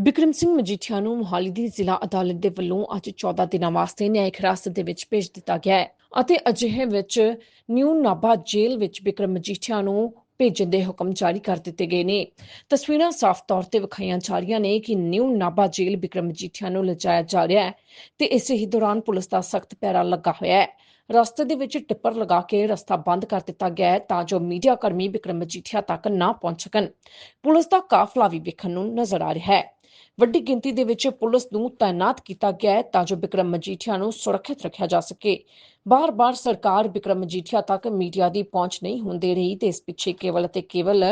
ਬਿਕਰਮ ਸਿੰਘ ਮਜੀਠੀਆ ਨੂੰ ਮੁਹਾਲੀ ਦੀ ਜ਼ਿਲ੍ਹਾ ਅਦਾਲਤ ਦੇ ਵੱਲੋਂ ਅੱਜ 14 ਦਿਨਾਂ ਵਾਸਤੇ ਨਿਆਇਕ ਹਿਰਾਸਤ ਦੇ ਵਿੱਚ ਭੇਜ ਦਿੱਤਾ ਗਿਆ ਹੈ ਅਤੇ ਅਜਿਹੇ ਵਿੱਚ ਨਿਊ ਨਾਭਾ ਜੇਲ੍ਹ ਵਿੱਚ ਬਿਕਰਮ ਮਜੀਠੀਆ ਨੂੰ ਭੇਜਣ ਦੇ ਹੁਕਮ ਜਾਰੀ ਕਰ ਦਿੱਤੇ ਗਏ ਨੇ। ਤਸਵੀਰਾਂ ਸਾਫ਼ ਤੌਰ ਤੇ ਵਿਖਾਈਆਂ ਜਾ ਰਹੀਆਂ ਨੇ ਕਿ ਨਿਊ ਨਾਭਾ ਜੇਲ੍ਹ ਬਿਕਰਮ ਮਜੀਠੀਆ ਨੂੰ ਲਿਜਾਇਆ ਜਾ ਰਿਹਾ ਹੈ ਤੇ ਇਸੇ ਹੀ ਦੌਰਾਨ ਪੁਲਿਸ ਦਾ ਸਖਤ ਪੈਰਾ ਲੱਗਾ ਹੋਇਆ ਹੈ। ਰਸਤੇ ਦੇ ਵਿੱਚ ਟਿੱਪਰ ਲਗਾ ਕੇ ਰਸਤਾ ਬੰਦ ਕਰ ਦਿੱਤਾ ਗਿਆ ਹੈ ਤਾਂ ਜੋ ਮੀਡੀਆ ਕਰਮੀ ਬਿਕਰਮ ਮਜੀਠੀਆ ਤੱਕ ਨਾ ਪਹੁੰਚ ਸਕਣ। ਪੁਲਿਸ ਦਾ ਕਾਫਲਾ ਵੀ ਵੇਖਣ ਨੂੰ ਨਜ਼ਰ ਆ ਰਿਹਾ ਹੈ। ਵੱਡੀ ਗਿਣਤੀ ਦੇ ਵਿੱਚ ਪੁਲਿਸ ਨੂੰ ਤਾਇਨਾਤ ਕੀਤਾ ਗਿਆ ਹੈ ਤਾਂ ਜੋ ਬਿਕਰਮ ਮਜੀਠੀਆ ਨੂੰ ਸੁਰੱਖਿਅਤ ਰੱਖਿਆ ਜਾ ਸਕੇ। ਬਾਰ-ਬਾਰ ਸਰਕਾਰ ਬਿਕਰਮ ਮਜੀਠੀਆ ਤੱਕ ਮੀਡੀਆ ਦੀ ਪਹੁੰਚ ਨਹੀਂ ਹੋਣ ਰਹੀ ਤੇ ਇਸ ਪਿੱਛੇ ਕੇਵਲ ਅਤੇ ਕੇਵਲ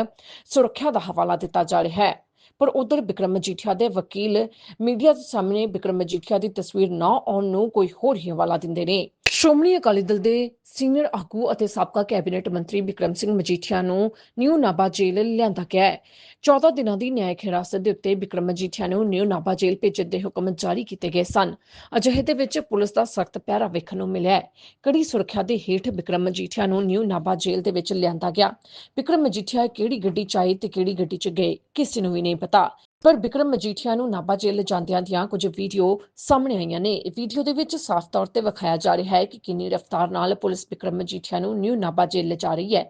ਸੁਰੱਖਿਆ ਦਾ ਹਵਾਲਾ ਦਿੱਤਾ ਜਾ ਰਿਹਾ ਹੈ। ਪਰ ਉਧਰ ਬਿਕਰਮ ਮਜੀਠੀਆ ਦੇ ਵਕੀਲ ਮੀਡੀਆ ਦੇ ਸਾਹਮਣੇ ਬਿਕਰਮ ਮਜੀਠੀਆ ਦੀ ਤਸਵੀਰ ਨਾ ਆਉਣ ਨੂੰ ਕੋਈ ਹੋਰ ਹੀ ਹਵਾਲਾ ਦਿੰਦੇ ਨੇ। ਸ਼੍ਰੋਮਣੀ ਅਕਾਲੀ ਦਲ ਦੇ ਸੀਨੀਅਰ ਆਗੂ ਅਤੇ ਸਾਬਕਾ ਕੈਬਨਿਟ ਮੰਤਰੀ ਬਿਕਰਮ ਸਿੰਘ ਮਜੀਠੀਆ ਨੂੰ ਨਿਊ ਨਾਭਾ ਜੇਲ੍ਹ ਲਿਆਂਦਾ ਗਿਆ ਹੈ। 14 ਦਿਨਾਂ ਦੀ ਨਿਆਇਕ ਹਿਰਾਸਤ ਦੇ ਉੱਤੇ ਬਿਕਰਮ ਮਜੀਠੀਆ ਨੂੰ ਨਿਊ ਨਾਭਾ ਜੇਲ੍ਹ ਭੇਜਣ ਦੇ ਹੁਕਮ ਜਾਰੀ ਕੀਤੇ ਗਏ ਸਨ। ਅਜਿਹੇ ਦੇ ਵਿੱਚ ਪੁਲਿਸ ਦਾ ਸਖਤ ਪਹਿਰਾ ਵੇਖਣ ਨੂੰ ਮਿਲਿਆ ਹੈ। ਕੜੀ ਸੁਰੱਖਿਆ ਦੇ ਹੇਠ ਬਿਕਰਮ ਮਜੀਠੀਆ ਨੂੰ ਨਿਊ ਨਾਭਾ ਜੇਲ੍ਹ ਦੇ ਵਿੱਚ ਲਿਆਂਦਾ ਗਿਆ। ਬਿਕਰਮ ਮਜੀਠੀਆ ਕਿਹੜੀ ਗੱਡੀ 'ਚ ਆਏ ਤੇ ਕਿਹੜੀ ਗੱਡੀ 'ਚ ਗਏ, ਕਿਸੇ ਨੂੰ ਵੀ ਨਹੀਂ ਪਤਾ। ਪਰ ਬਿਕਰਮ ਮਜੀਠੀਆ ਨੂੰ ਨਾਭਾ ਜੇਲ੍ਹ ਜਾਂਦਿਆਂ ਦੀਆਂ ਕੁਝ ਵੀਡੀਓ ਸਾਹਮਣੇ ਆਈਆਂ ਨੇ। ਵੀਡੀਓ ਦੇ ਵਿੱਚ ਸਾਫ਼ ਤੌਰ ਤੇ ਵਿਖਾਇਆ ਜਾ ਰਿਹਾ ਹੈ ਕਿ ਕਿੰਨੀ ਰਫ਼ਤਾਰ ਨਾਲ ਪੁਲਿਸ ਬਿਕਰਮ ਮਜੀਠੀਆ ਨੂੰ ਨਿਊ ਨਾਭਾ ਜੇਲ੍ਹ ਲਿਜਾ ਰਹੀ ਹੈ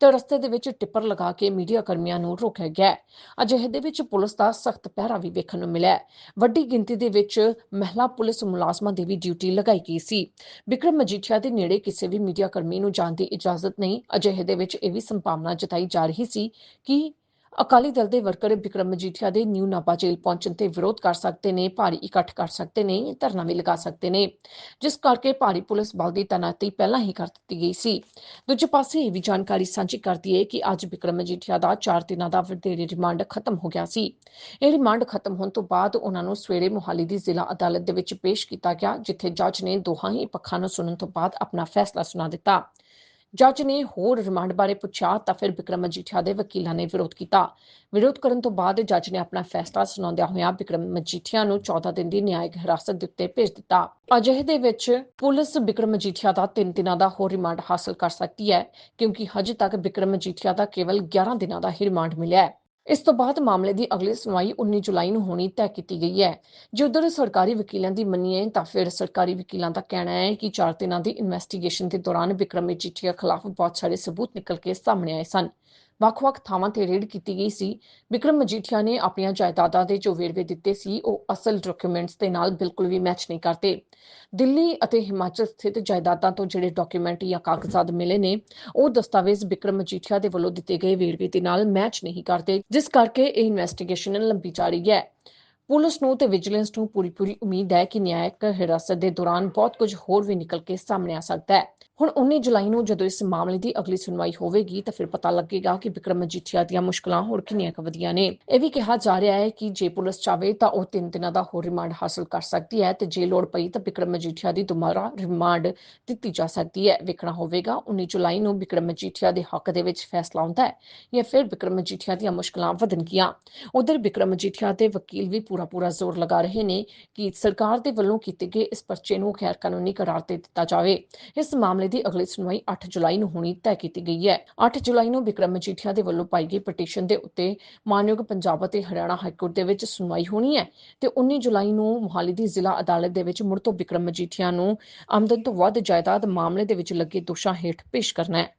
ਤੇ ਰਸਤੇ ਦੇ ਵਿੱਚ ਟਿੱਪਰ ਲਗਾ ਕੇ ਮੀਡੀਆ ਕਰਮੀਆਂ ਨੂੰ ਰੋਕਿਆ ਗਿਆ ਅਜਿਹੇ ਦੇ ਵਿੱਚ ਪੁਲਿਸ ਦਾ ਸਖਤ ਪਹਿਰਾ ਵੀ ਵੇਖਣ ਨੂੰ ਮਿਲਿਆ ਵੱਡੀ ਗਿਣਤੀ ਦੇ ਵਿੱਚ ਮਹਿਲਾ ਪੁਲਿਸ ਮੁਲਾਜ਼ਮਾਂ ਦੀ ਵੀ ਡਿਊਟੀ ਲਗਾਈ ਗਈ ਸੀ। ਬਿਕਰਮ ਮਜੀਠੀਆ ਦੇ ਨੇੜੇ ਕਿਸੇ ਵੀ ਮੀਡੀਆ ਕਰਮੀ ਨੂੰ ਜਾਣ ਦੀ ਇਜਾਜ਼ਤ ਨਹੀਂ। ਅਜਿਹੇ ਦੇ ਵਿੱਚ ਇਹ ਵੀ ਸੰਭਾਵਨਾ ਜਤਾਈ ਜਾ ਰਹੀ ਸੀ ਕਿ ਅਕਾਲੀ ਦਲ ਦੇ ਵਰਕਰ ਬਿਕਰਮ ਮਜੀਠੀਆ ਦੇ ਨਿਊ ਨਾਭਾ ਜੇਲ੍ਹ ਪਹੁੰਚਣ ਤੇ ਵਿਰੋਧ ਕਰ ਸਕਦੇ ਨੇ, ਭਾਰੀ ਇਕੱਠ ਕਰ ਸਕਦੇ ਨੇ, ਧਰਨਾ ਵੀ ਲਗਾ ਸਕਦੇ ਨੇ। ਜਿਸ ਕਰਕੇ ਭਾਰੀ ਪੁਲਿਸ ਬਲ ਦੀ ਤੈਨਾਤੀ ਪਹਿਲਾਂ ਹੀ ਕਰ ਦਿੱਤੀ ਗਈ ਸੀ। ਦੂਜੇ ਪਾਸੇ ਇਹ ਵੀ ਜਾਣਕਾਰੀ ਸਾਂਝੀ ਕਰਦੀ ਹੈ ਕਿ ਅੱਜ ਬਿਕਰਮ ਮਜੀਠੀਆ ਦਾ 4 ਦਿਨਾਂ ਦਾ ਵਧੇਰੇ ਰਿਮਾਂਡ ਖਤਮ ਹੋ ਗਿਆ ਸੀ। ਇਹ ਰਿਮਾਂਡ ਖਤਮ ਹੋਣ ਤੋਂ ਬਾਅਦ ਉਹਨਾਂ ਨੂੰ ਸਵੇਰੇ ਮੁਹਾਲੀ ਦੀ ਜ਼ਿਲ੍ਹਾ ਅਦਾਲਤ ਦੇ ਵਿੱਚ ਪੇਸ਼ ਕੀਤਾ ਗਿਆ, ਜਿੱਥੇ ਜੱਜ ਨੇ ਦੋਹਾਂ ਹੀ ਪੱਖਾਂ ਨੂੰ ਸੁਣਨ ਤੋਂ ਬਾਅਦ ਆਪਣਾ ਫੈਸਲਾ ਸੁਣਾ ਦਿੱਤਾ। ਜੱਜ ਨੇ ਹੋਰ ਰਿਮਾਂਡ ਬਾਰੇ ਪੁੱਛਿਆ ਤਾਂ ਫਿਰ ਬਿਕਰਮ ਮਜੀਠੀਆ ਦੇ ਵਕੀਲਾਂ ਨੇ ਵਿਰੋਧ ਕੀਤਾ। ਵਿਰੋਧ ਕਰਨ ਤੋਂ ਬਾਅਦ ਜੱਜ ਨੇ ਆਪਣਾ ਫੈਸਲਾ ਸੁਣਾਉਂਦਿਆਂ ਹੋਇਆਂ ਬਿਕਰਮ ਮਜੀਠੀਆ ਨੂੰ 14 ਦਿਨ ਦੀ ਨਿਆਇਕ ਹਿਰਾਸਤ ਦੇ ਉੱਤੇ ਭੇਜ ਦਿੱਤਾ। ਅਜਿਹੇ ਦੇ ਵਿੱਚ ਪੁਲਿਸ ਬਿਕਰਮ ਮਜੀਠੀਆ ਦਾ 3 ਦਿਨਾਂ ਦਾ ਹੋਰ ਰਿਮਾਂਡ ਹਾਸਲ ਕਰ ਸਕਦੀ ਹੈ, ਕਿਉਂਕਿ ਹਜੇ ਤੱਕ ਬਿਕਰਮ ਮਜੀਠੀਆ ਦਾ ਕੇਵਲ 11 ਦਿਨਾਂ ਦਾ ਹੀ ਰਿਮਾਂਡ ਮਿਲਿਆ ਹੈ। ਇਸ ਤੋਂ ਬਾਅਦ ਮਾਮਲੇ ਦੀ ਅਗਲੀ ਸੁਣਵਾਈ 19 ਜੁਲਾਈ ਨੂੰ ਹੋਣੀ ਤੈਅ ਕੀਤੀ ਗਈ ਹੈ। ਜੇ ਉਧਰ ਸਰਕਾਰੀ ਵਕੀਲਾਂ ਦੀ ਮੰਨੀਏ ਤਾਂ ਫਿਰ ਸਰਕਾਰੀ ਵਕੀਲਾਂ ਦਾ ਕਹਿਣਾ ਹੈ ਕਿ ਚਾਰ ਦਿਨਾਂ ਦੀ ਇਨਵੈਸਟੀਗੇਸ਼ਨ ਦੇ ਦੌਰਾਨ ਬਿਕਰਮ ਮਜੀਠੀਆ ਖਿਲਾਫ ਬਹੁਤ ਸਾਰੇ ਸਬੂਤ ਨਿਕਲ ਕੇ ਸਾਹਮਣੇ ਆਏ ਸਨ। ਵੱਖ-ਵੱਖ ਥਾਵਾਂ ਤੇ ਰੇਡ ਕੀਤੀ ਗਈ ਸੀ। ਬਿਕਰਮ ਮਜੀਠੀਆ ਨੇ ਆਪਣੀਆਂ ਜਾਇਦਾਦਾਂ ਦੇ ਜੋ ਵੇਰਵੇ ਦਿੱਤੇ ਸੀ, ਉਹ ਅਸਲ ਡਾਕੂਮੈਂਟਸ ਦੇ ਨਾਲ ਬਿਲਕੁਲ ਵੀ ਮੈਚ ਨਹੀਂ ਕਰਦੇ। ਦਿੱਲੀ ਅਤੇ ਹਿਮਾਚਲ ਸਥਿਤ ਜਾਇਦਾਦਾਂ ਤੋਂ ਜਿਹੜੇ ਡਾਕੂਮੈਂਟ ਜਾਂ ਕਾਗਜ਼ਾਤ ਮਿਲੇ ਨੇ, ਉਹ ਦਸਤਾਵੇਜ਼ ਬਿਕਰਮ ਮਜੀਠੀਆ ਦੇ ਵੱਲੋਂ ਦਿੱਤੇ ਗਏ ਵੇਰਵੇ ਦੇ ਨਾਲ ਮੈਚ ਨਹੀਂ ਕਰਦੇ, ਜਿਸ ਕਰਕੇ ਇਹ ਇਨਵੈਸਟੀਗੇਸ਼ਨ ਲੰਬੀ ਜਾ ਰਹੀ ਹੈ। ਪੁਲਿਸ ਨੂੰ ਤੇ ਵਿਜੀਲੈਂਸ ਨੂੰ ਪੂਰੀ ਪੂਰੀ ਉਮੀਦ ਹੈ ਕਿ ਨਿਆਇਕ ਹਿਰਾਸਤ ਦੇ ਦੌਰਾਨ ਬਹੁਤ ਕੁਝ ਹੋਰ ਵੀ ਨਿਕਲ ਕੇ ਸਾਹਮਣੇ ਆ ਸਕਦਾ ਹੈ। ਹੁਣ 19 ਜੁਲਾਈ ਨੂੰ ਜਦੋਂ ਇਸ ਮਾਮਲੇ ਦੀ ਅਗਲੀ ਸੁਣਵਾਈ ਹੋਵੇਗੀ ਤਾਂ ਫਿਰ ਪਤਾ ਲੱਗੇਗਾ ਕਿ ਬਿਕਰਮ ਮਜੀਠੀਆ ਦੀਆਂ ਮੁਸ਼ਕਲਾਂ ਹੋਰ ਕਿੰਨੀਆਂ ਕੁ ਵਧੀਆਂ ਨੇ। ਇਹ ਵੀ ਕਿਹਾ ਜਾ ਰਿਹਾ ਹੈ ਕਿ ਜੇ ਪੁਲਿਸ ਚਾਵੇ ਤਾਂ ਉਹ 3 ਦਿਨਾਂ ਦਾ ਹੋਰ ਰਿਮਾਂਡ ਹਾਸਲ ਕਰ ਸਕਦੀ ਹੈ ਤੇ ਜੇ ਲੋੜ ਪਈ ਤਾਂ ਬਿਕਰਮ ਮਜੀਠੀਆ ਦੀ ਦੁਬਾਰਾ ਰਿਮਾਂਡ ਦਿੱਤੀ ਜਾ ਸਕਦੀ ਹੈ। ਵੇਖਣਾ ਹੋਵੇਗਾ 19 ਜੁਲਾਈ ਨੂੰ ਬਿਕਰਮ ਮਜੀਠੀਆ ਦੇ ਹੱਕ ਦੇ ਵਿੱਚ ਫੈਸਲਾ ਆਉਂਦਾ ਹੈ ਜਾਂ ਫਿਰ ਬਿਕਰਮ ਮਜੀਠੀਆ ਦੀਆਂ ਮੁਸ਼ਕਲਾਂ ਵਧਣਗੀਆਂ। ਉਧਰ ਬਿਕਰਮ ਮਜੀਠੀਆ ਦੇ ਵਕੀਲ ਵੀ ਪੂਰਾ ਪੂਰਾ ਜ਼ੋਰ ਲਗਾ ਰਹੇ ਨੇ ਕਿ ਸਰਕਾਰ ਦੇ ਵੱਲੋਂ ਕੀਤੇ ਗਏ ਇਸ ਪਰਚੇ ਨੂੰ ਗੈਰ ਕਾਨੂੰਨੀ ਕਰਾਰ ਦੇ ਦਿੱਤਾ ਜਾਵੇ। ਇਸ ਮਾਮਲੇ ਦੀ ਅਗਲੀ ਸੁਣਵਾਈ 8 ਜੁਲਾਈ ਨੂੰ ਹੋਣੀ ਤੈਅ ਕੀਤੀ ਗਈ ਹੈ। 8 ਜੁਲਾਈ ਨੂੰ ਬਿਕਰਮ ਮਜੀਠੀਆ ਦੇ ਵੱਲੋਂ ਪਾਈ ਗਈ ਪਟੀਸ਼ਨ ਦੇ ਉੱਤੇ ਮਾਨਯੋਗ ਪੰਜਾਬ ਅਤੇ ਹਰਿਆਣਾ ਹਾਈ ਦੇ ਵਿੱਚ ਸੁਣਵਾਈ ਹੋਣੀ ਹੈ ਤੇ 19 ਜੁਲਾਈ ਨੂੰ ਮੁਹਾਲੀ ਦੀ ਜ਼ਿਲ੍ਹਾ ਅਦਾਲਤ ਦੇ ਵਿੱਚ ਮੁੜ ਤੋਂ ਬਿਕਰਮ ਮਜੀਠੀਆ ਨੂੰ ਆਮਦਨ ਤੋਂ ਵੱਧ ਜਾਇਦਾਦ ਮਾਮਲੇ ਦੇ ਵਿੱਚ ਲੱਗੇ ਦੋਸ਼ਾਂ ਹੇਠ ਪੇਸ਼ ਕਰਨਾ ਹੈ।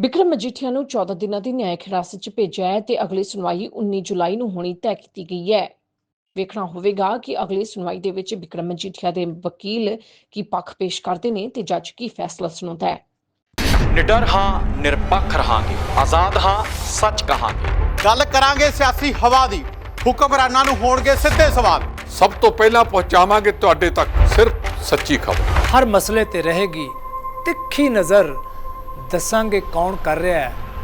ਬਿਕਰਮ ਮਜੀਠੀਆ ਨੂੰ 14 ਦਿਨਾਂ ਦੀ ਨਿਆਇਕ ਹਿਰਾਸਤ 'ਚ ਭੇਜਿਆ ਹੈ ਤੇ ਅਗਲੀ ਸੁਣਵਾਈ 19 ਜੁਲਾਈ ਨੂੰ ਹੋਣੀ ਤੈਅ ਕੀਤੀ ਗਈ ਹੈ। ਵੇਖਣਾ ਹੋਵੇਗਾ ਕਿ ਅਗਲੀ ਸੁਣਵਾਈ ਦੇ ਵਿੱਚ ਬਿਕਰਮ ਮਜੀਠੀਆ ਦੇ ਵਕੀਲ ਕੀ ਪੱਖ ਪੇਸ਼ ਕਰਦੇ ਨੇ ਤੇ ਜੱਜ ਕੀ ਫੈਸਲਾ ਸੁਣਾਉਂਦਾ ਹੈ। ਨਿਡਰ ਹਾਂ ਨਿਰਪੱਖ ਰਹਾਂਗੇ। ਆਜ਼ਾਦ ਹਾਂ ਸੱਚ ਕਹਾਂਗੇ। ਗੱਲ ਕਰਾਂਗੇ ਸਿਆਸੀ ਹਵਾ ਦੀ। ਹੁਕਮਰਾਨਾਂ ਨੂੰ ਹੋਣਗੇ ਸਿੱਧੇ ਸਵਾਲ। ਸਭ ਤੋਂ ਪਹਿਲਾਂ ਪਹੁੰਚਾਵਾਂਗੇ ਤੁਹਾਡੇ ਤੱਕ ਸਿਰਫ ਸੱਚੀ ਖਬਰ। ਹਰ ਮਸਲੇ ਤੇ ਰਹੇਗੀ ਤਿੱਖੀ ਨਜ਼ਰ। ਦੱਸਾਂਗੇ ਕੌਣ ਕਰ ਰਿਹਾ ਹੈ।